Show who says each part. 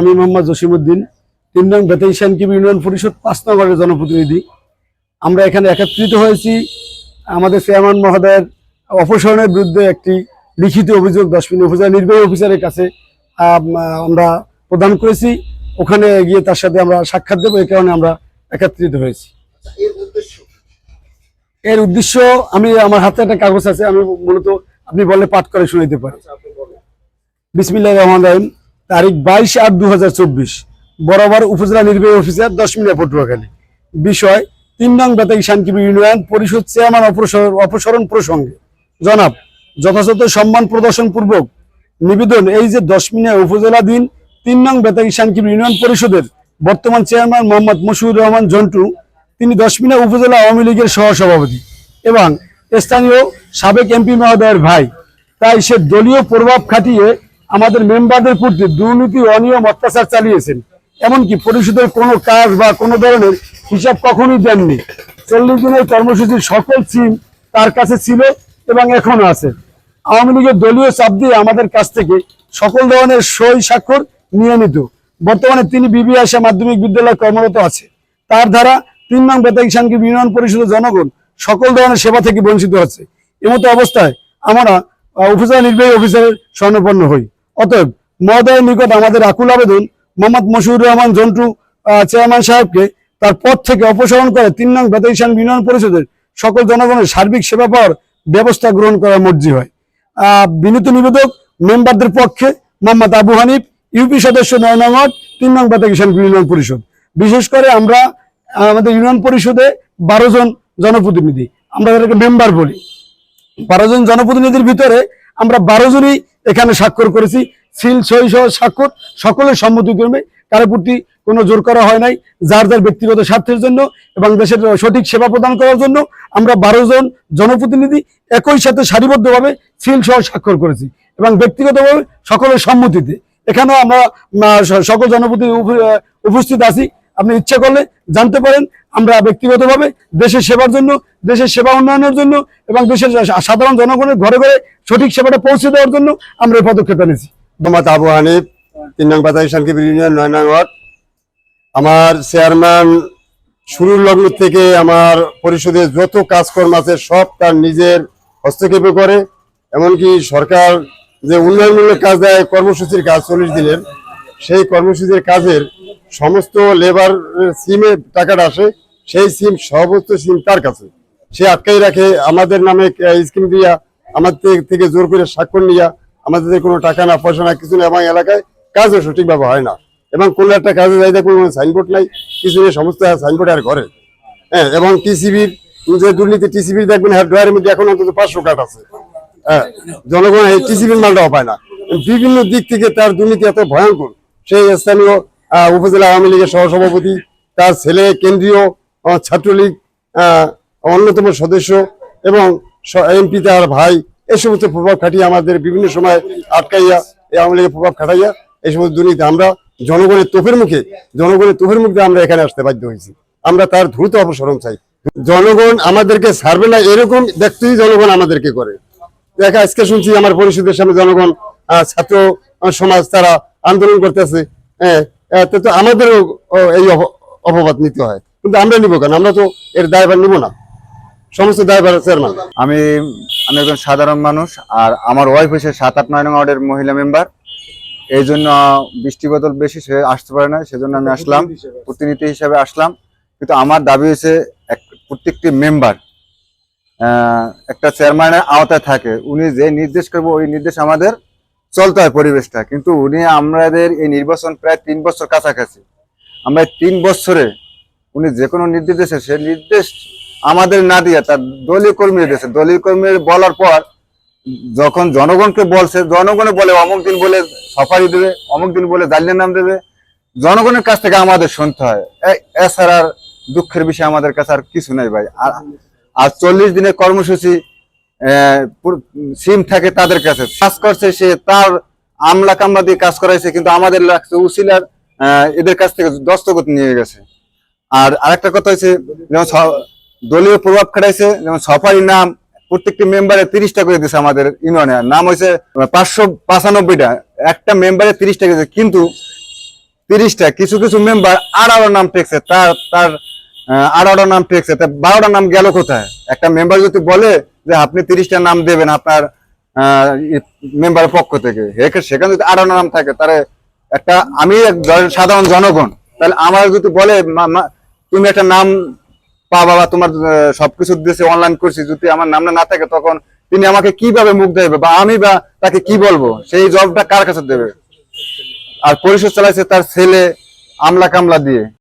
Speaker 1: আমি মোহাম্মদ জসিমুদ্দিন তিন নং বেতাই শানকিবি ইউনিয়ন পরিষদ পাঁচ নগরের জনপ্রতিনিধি। আমরা এখানে একত্রিত হয়েছি। আমাদের চেয়ারম্যান মহোদয়ের অপসারণের বিরুদ্ধে একটি লিখিত অভিযোগ দশমিন উপজেলা নির্বাহী অফিসারের কাছে আমরা প্রদান করেছি। ওখানে গিয়ে তার সাথে আমরা সাক্ষাৎ দেবো এই কারণে আমরা একত্রিত হয়েছি।
Speaker 2: এর উদ্দেশ্য
Speaker 1: আমি আমার হাতে একটা কাগজ আছে আমি মূলত আপনি বললে পাঠ করে শুনাইতে পারি।
Speaker 2: আপনি বলেন।
Speaker 1: বিসমিল্লাহ রহমান রহিম। তারিখ বাইশ আট দু হাজার চব্বিশ। বরাবর উপজেলা নির্বাহী অফিসার দশ মিনিট পটুয়াখালী। বিষয়, তিন নং বেতাই শান্তিপুর ইউনিয়ন পরিষদ চেয়ারম্যান অপসারণ অপসারণ প্রসঙ্গে। জনাব, যথাযথ সম্মান প্রদর্শন পূর্বক নিবেদন এই যে দশ মিনিট উপজেলা দিন, তিন নং বেতাই শান্তিপুর ইউনিয়ন পরিষদের বর্তমান চেয়ারম্যান মোহাম্মদ মশিউর রহমান জন্টু, তিনি দশ মিনিট উপজেলা আওয়ামী লীগের সহসভাপতি এবং স্থানীয় সাবেক এমপি মহোদয়ের ভাই। তাই সে দলীয় প্রভাব খাটিয়ে আমাদের মেম্বারদের প্রতি দুর্নীতি, অনিয়ম, অত্যাচার চালিয়েছেন। এমনকি পরিষদের কোনো কাজ বা কোনো ধরনের হিসাব কখনোই দেননি। চল্লিশ দিনের কর্মসূচির সকল সিম তার কাছে ছিল এবং এখনও আছে। আওয়ামী লীগের দলীয় চাপ দিয়ে আমাদের কাছ থেকে সকল ধরনের সই স্বাক্ষর নিয়ে নিত। বর্তমানে তিনি বিবিআশা মাধ্যমিক বিদ্যালয়ে কর্মরত আছে। তার দ্বারা তিন নং বেতাই সাংঘিক ইউনিয়ন পরিষদের জনগণ সকল ধরনের সেবা থেকে বঞ্চিত হচ্ছে। এমতো অবস্থায় আমরা উপজেলা নির্বাহী অফিসারের স্বর্ণপন্ন হই। অতএব মহোদয়ের নিকট আমাদের আকুল আবেদন মোহাম্মদ মশিউর রহমান জন্টু চেয়ারম্যান সাহেবকে তার পদ থেকে অপসারণ করে তিন নং বেতাই সাংঘিক ইউনিয়ন পরিষদের সকল জনগণের সার্বিক সেবা পাওয়ার ব্যবস্থা গ্রহণ করার মর্জি হয়। বিনীত নিবেদক মেম্বারদের পক্ষে মোহাম্মদ আবু হানিফ ইউপি সদস্য নয় নং ওয়ার্ড, তিন নং বেতাই কিষাণ ইউনিয়ন পরিষদ। বিশেষ করে আমরা আমাদের ইউনিয়ন পরিষদে বারো জন জনপ্রতিনিধি আমরা তাদেরকে মেম্বার বলি। বারো জন জনপ্রতিনিধির ভিতরে আমরা বারো জনই এখানে স্বাক্ষর করেছি। সিল, সই সহ স্বাক্ষর, সকলের সম্মতিক্রমে কারও প্রতি কোনো জোর করা হয় নাই, যার যার ব্যক্তিগত স্বার্থের জন্য এবং দেশের সঠিক সেবা প্রদান করার জন্য আমরা বারো জন জনপ্রতিনিধি একই সাথে সারিবদ্ধভাবে সিল সহ স্বাক্ষর করেছি এবং ব্যক্তিগতভাবে সকলের সম্মতিতে। এখানেও আমরা সকল জনপ্রতিনিধি উপ- উপস্থিত আছি। আপনি ইচ্ছা করলে জানতে পারেন। আমরা ব্যক্তিগতভাবে দেশের সেবার জন্য, দেশের সেবা উন্নয়নের জন্য এবং দেশের সাধারণ জনগণের ঘরে ঘরে সঠিক সেবাটা পৌঁছে দেওয়ার জন্য আমরা এই পদক্ষেপটা নিয়েছি
Speaker 3: মোহাম্মদ আবু হানিফ। তিন নং বাতাই শান্তিপুর ইউনিয়ন, নয় নং আমার চেয়ারম্যান শুরুর লগ্ন থেকে আমার পরিষদের যত কাজকর্ম আছে সব তার নিজের হস্তক্ষেপে করে। এমনকি সরকার যে উন্নয়নমূলক কাজ দেয়, কর্মসূচির কাজ চল্লিশ দিনের সেই কর্মসূচির কাজের সমস্ত লেবার সিমে টাকাটা আসে, সেই সিম সমস্ত সিম তার কাছে। সে আটকাই রাখে, আমাদের নামে স্কিম দিয়া আমাদের থেকে জোর করে স্বাক্ষর নিয়া, আমাদের কোনো টাকা না, পয়সা না, কিছু না, এবং এলাকায় কাজও সঠিকভাবে হয় না। এবং কোনো একটা কাজে যাই দেখুন, কোনো সাইনবোর্ড নাই, কিছু নেই, সমস্ত সাইনবোর্ড আর ঘরে। হ্যাঁ এবং টিসিবির যে দুর্নীতি টিসিবির দেখবেন হ্যাঁ ড্রয়ারের মধ্যে এখন অন্তত পাঁচশো কাঠ আছে। হ্যাঁ জনগণ এই টিসিবির মালটাও পায় না। বিভিন্ন দিক থেকে তার দুর্নীতি এত ভয়ঙ্কর। সেই স্থানীয় উপজেলা আওয়ামী লীগের সহসভাপতি, তার ছেলে কেন্দ্রীয় ছাত্রলীগ অন্যতম সদস্য এবং এমপি তার ভাই এই সমস্ত প্রভাব খাটিয়ে আমাদের বিভিন্ন সময় আটকাইয়া, এই আওয়ামী লীগের প্রভাব খাটাইয়া এই সমস্ত দুর্নীতি আমরা জনগণের তোফের মুখে, জনগণের তোফের মুখে আমরা এখানে আসতে বাধ্য হয়েছি। আমরা তার দ্রুত অপসরণ চাই। জনগণ আমাদেরকে ছাড়বে না, এরকম ব্যক্তিই জনগণ আমাদেরকে করে। দেখা, আজকে শুনছি আমার পরিষদের সামনে জনগণ ছাত্র সমাজ, তারা আন্দোলন করতেছে হ্যাঁ আহ, তো আমাদেরও এই অপবাদ নিতে হয়। কিন্তু আমরা নিব কেন? আমরা তো এর দায়ভার নিব না। সমস্ত দায়ভার চেয়ারম্যান
Speaker 4: আমি আমি একজন সাধারণ মানুষ আর আমার ওয়াইফ হচ্ছে সাত আট নয় নং ওয়ার্ডের মহিলা মেম্বার এই জন্য বৃষ্টি বদল বেশি সে আসতে পারে না সেজন্য আমি আসলাম। প্রতিনিধি হিসাবে আসলাম। কিন্তু আমার দাবি হচ্ছে এক প্রত্যেকটি মেম্বার একটা চেয়ারম্যানের আওতায় থাকে। উনি যে নির্দেশ করবে ওই নির্দেশ আমাদের চলতে হয় পরিবেশটা। কিন্তু উনি আমাদের এই নির্বাচন প্রায় তিন বছর কাছাকাছি। আমরা তিন বছরে উনি যে কোনো নির্দেশ দিয়েছে, সে নির্দেশ আমাদের না দিয়ে তার দলীয় কর্মী দিয়েছে। দলীয় কর্মী বলার পর যখন জনগণকে বলছে, জনগণে বলে অমুক দিন বলে সফারি দেবে অমুক দিন বলে জালিনের নাম দেবে। জনগণের কাছ থেকে আমাদের শুনতে হয়। এছাড়া দুঃখের বিষয় আমাদের কাছে আর কিছু নাই ভাই। আর আর চল্লিশ দিনের কর্মসূচি সিম থাকে তাদের কাছে। কাজ করছে সে তার আমলা কামলা দিয়ে কাজ করাইছে কিন্তু আমাদের লাগছে উসিলার আহ, এদের কাছ থেকে দস্তখত নিয়ে গেছে। আর আরেকটা কথা হচ্ছে যেমন দলীয় প্রভাব খাটাইছে যেমন সফারি নাম প্রত্যেকটি মেম্বারে তিরিশটা করে দিয়েছে আমাদের ইউনিয়নে। নাম হয়েছে পাঁচশো পাঁচানব্বইটা। একটা মেম্বারে তিরিশটা করেছে কিন্তু তিরিশটা কিছু কিছু মেম্বার আঠারো নাম টেকছে তার তার আঠারো নাম টেকছে তার বারোটা নাম গেল কোথায়? একটা মেম্বার যদি বলে যে আপনি তিরিশটা নাম দেবেন আপনার মেম্বারের পক্ষ থেকে। সেখানে যদি আঠারো নাম থাকে, তাহলে একটা, আমি সাধারণ জনগণ, তাহলে আমার যদি বলে তুমি একটা নাম পাবা বা তোমার সবকিছু দেশে অনলাইন করছি, যদি আমার নামটা না থাকে, তখন তিনি আমাকে কীভাবে মুখ দেবে বা আমি বা তাকে কি বলব? সেই জবটা কার কাছে দেবে? আর পরিষদ চালাইছে তার ছেলে, আমলা কামলা দিয়ে।